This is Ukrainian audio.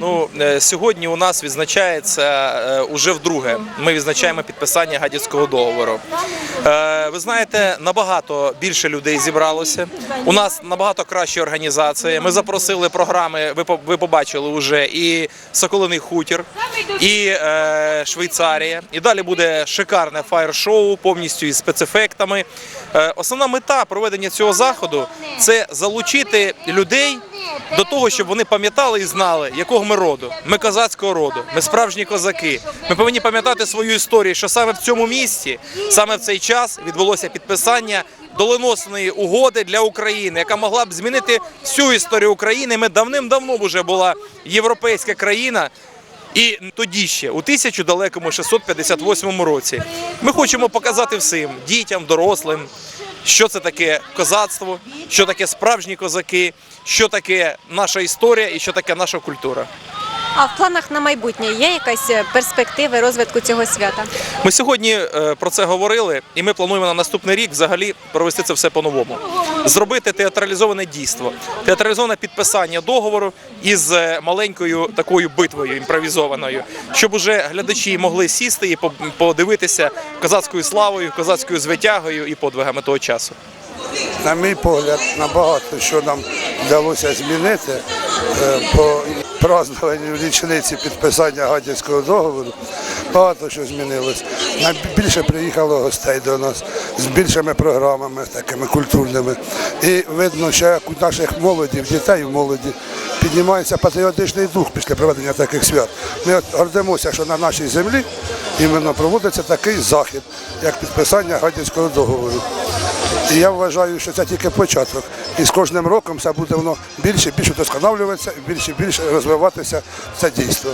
Ну е, сьогодні у нас відзначається е, уже вдруге. Ми відзначаємо підписання гадівського договору. Е, Ви знаєте, набагато більше людей зібралося. У нас набагато кращі організації. Ми запросили програми. Ви по- ви побачили вже і Соколиний хутір, і Швейцарія. І далі буде шикарне фаєр-шоу повністю із спецефектами. Основна мета проведення цього заходу це залучити людей до того, щоб вони пам'ятали і знали, якого ми роду. Ми козацького роду, ми справжні козаки. Ми повинні пам'ятати свою історію, що саме в цьому місці, саме в цей час відбулося підписання доленосної угоди для України, яка могла б змінити всю історію України. Ми давним-давно вже була європейська країна. І тоді ще, у тисячу далекому 658 році, ми хочемо показати всім дітям, дорослим, що це таке козацтво, що таке справжні козаки, що таке наша історія? І що таке наша культура. А в планах на майбутнє є якась е, перспективи розвитку цього свята? Ми сьогодні е, про це говорили, і ми плануємо на наступний рік взагалі провести це все по-новому. Зробити театралізоване дійство, театралізоване підписання договору із е, маленькою такою битвою імпровізованою, щоб уже глядачі могли сісти і подивитися козацькою славою, козацькою звитягою і подвигами того часу. На мій погляд, набагато що нам вдалося змінити по празднуванню річниці підписання Гадяцького договору. Багато що змінилось. Найбільше приїхало гостей до нас з більшими програмами, такими культурними. І видно, що як у наших молодів, дітей в молоді піднімається патріотичний дух після проведення таких свят. Ми гордимося, що на нашій землі іменно проводиться такий захід, як підписання Гадяцького договору. І я вважаю, що це тільки початок. І з кожним роком це буде воно більше більше досконалюватися, більше більше розвиватися це дійство.